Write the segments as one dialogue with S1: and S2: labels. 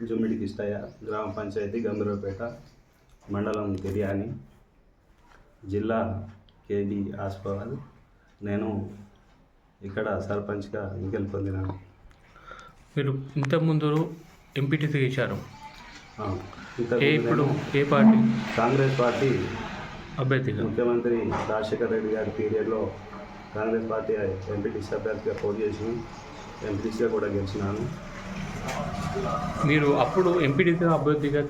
S1: జుమ్మిడి కిష్టయ్య గ్రామ పంచాయతీ గంభీరపేట మండలం తిర్యాని జిల్లా కేబి ఆస్పాబాద్ నేను ఇక్కడ సర్పంచ్గా ఎన్నికలు పొందినాను.
S2: మీరు ఇంతకుముందు ఎంపీటీసీ చేశారు
S1: ఆ, ఇంతకు
S2: ఏ ఇప్పుడు ఏ పార్టీ?
S1: కాంగ్రెస్ పార్టీ
S2: అభ్యర్థిగా.
S1: ముఖ్యమంత్రి రాజశేఖర రెడ్డి గారి పీరియడ్లో కాంగ్రెస్ పార్టీ ఎంపీటీసీ అభ్యర్థిగా పోటీ చేసి ఎంపీటీసీగా కూడా గెలిచినాను.
S2: మీరు అప్పుడు ఎంపీడీసీగా అభ్యర్థిగా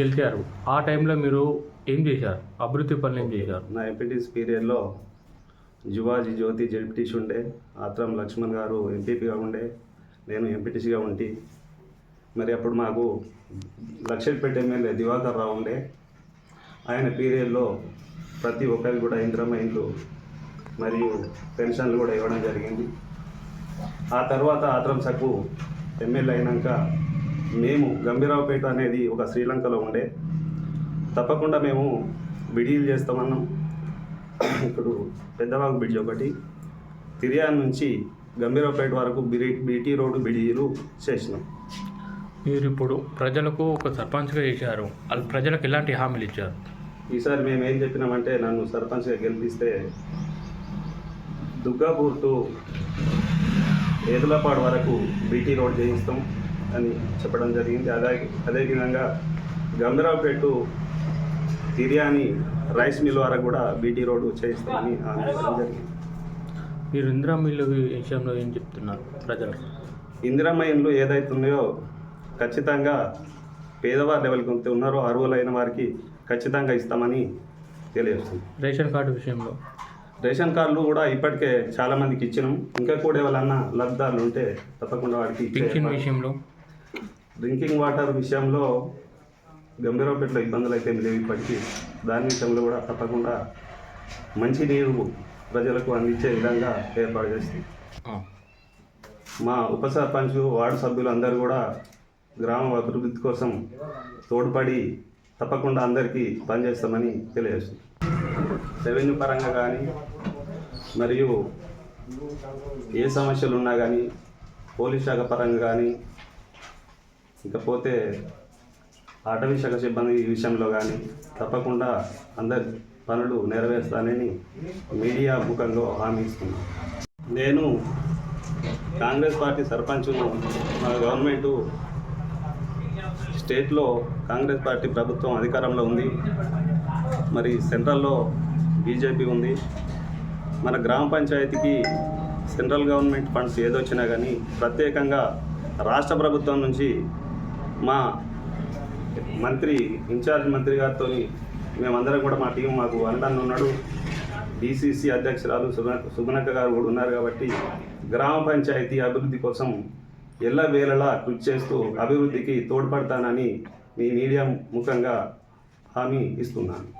S2: గెలిచారు. ఆ టైంలో మీరు ఏం చేశారు? అభివృద్ధి పనులు ఏం చేశారు?
S1: నా ఎంపీటీసీ పీరియడ్లో జువాజీ జ్యోతి జడ్పీటీసీ ఉండే ఆత్రం లక్ష్మణ్ గారు ఎంపీపీగా ఉండే నేను ఎంపీటీసీగా ఉండి మరి అప్పుడు మాకు లక్షపేట ఎమ్మెల్యే దివాకర్ రావు ఉండే. ఆయన పీరియడ్లో ప్రతి ఒక్కరికి కూడా ఇంద్రమ్మ ఇండ్లు మరియు పెన్షన్లు కూడా ఇవ్వడం జరిగింది. ఆ తర్వాత ఆత్రం సక్కు ఎమ్మెల్యే అయినాక మేము గంభీరావుపేట అనేది ఒక శ్రీలంకలో ఉండే. తప్పకుండా మేము బిడీలు చేస్తామన్నాం. ఇప్పుడు పెద్దవాగు బ్రిడ్జ్ ఒకటి. తిరియాన్ నుంచి గంభీరావుపేట వరకు బిరి బీటీ రోడ్డు బిడీలు చేసినాం.
S2: మీరు ఇప్పుడు ప్రజలకు ఒక సర్పంచ్గా చేశారు వాళ్ళు ప్రజలకు ఎలాంటి హామీలు ఇచ్చారు?
S1: ఈసారి మేము ఏం చెప్పినామంటే నన్ను సర్పంచ్గా గెలిపిస్తే దుర్గాపూర్ టు ఏదులపాడు వరకు బీటీ రోడ్ చేయిస్తాం. అని చెప్పడం జరిగింది. అదే అదేవిధంగా Gambhiraopet to Tiryani rice mill వరకు కూడా బీటీ రోడ్డు చేయిస్తామని ఇవ్వడం జరిగింది.
S2: మీరు ఇందిరా మిల్లు విషయంలో ఏం చెప్తున్నారు ప్రజలకు
S1: ఇందిరమ్మ ఇండ్లు ఏదైతే ఉన్నాయో ఖచ్చితంగా పేదవారి లెవెల్కి ఉంటే ఉన్నారో అర్హులైన వారికి ఖచ్చితంగా ఇస్తామని తెలియజేస్తుంది.
S2: రేషన్ కార్డు విషయంలో?
S1: రేషన్ కార్డులు కూడా ఇప్పటికే చాలా మందికి ఇచ్చినాం. ఇంకా కూడా ఎవరన్నా లబ్ధిదారులు ఉంటే తప్పకుండా వాడికి
S2: పింఛన్ విషయంలో?
S1: డ్రింకింగ్ వాటర్ విషయంలో గంభీరపేటలో ఇబ్బందులు అయితే లేవు ఇప్పటికీ. దాని విషయంలో కూడా తప్పకుండా మంచి నీరు ప్రజలకు అందించే విధంగా ఏర్పాటు చేస్తుంది
S2: ఆ.
S1: మా ఉప సర్పంచ్ వార్డు సభ్యులు అందరూ కూడా గ్రామ అభివృద్ధి కోసం తోడ్పడి తప్పకుండా అందరికీ పనిచేస్తామని తెలియజేస్తుంది రెవెన్యూ పరంగా కానీ మరియు ఏ సమస్యలు ఉన్నా కానీ పోలీస్ శాఖ పరంగా కానీ ఇకపోతే అటవీ శాఖ సిబ్బంది విషయంలో కానీ తప్పకుండా అందరి పనులు నెరవేరుస్తానని మీడియా ముఖంగా హామీ ఇస్తున్నాను నేను కాంగ్రెస్ పార్టీ సర్పంచ్ను మన గవర్నమెంటు స్టేట్లో కాంగ్రెస్ పార్టీ ప్రభుత్వం అధికారంలో ఉంది. మరి సెంట్రల్లో బీజేపీ ఉంది. మన గ్రామ పంచాయతీకి సెంట్రల్ గవర్నమెంట్ ఫండ్స్ ఏదొచ్చినా కానీ ప్రత్యేకంగా రాష్ట్ర ప్రభుత్వం నుంచి మా మంత్రి ఇన్ఛార్జ్ మంత్రి గారితో మేమందరం కూడా మా టీం మాకు అండగా ఉన్నాడు డిసిసి అధ్యక్షురాలు సుగన సుగుణక్క గారు కూడా ఉన్నారు కాబట్టి గ్రామ పంచాయతీ అభివృద్ధి కోసం ఎల్ల వేళలా కృషి చేస్తూ అభివృద్ధికి తోడ్పడతానని మీ మీడియా ముఖంగా హామీ ఇస్తున్నాను.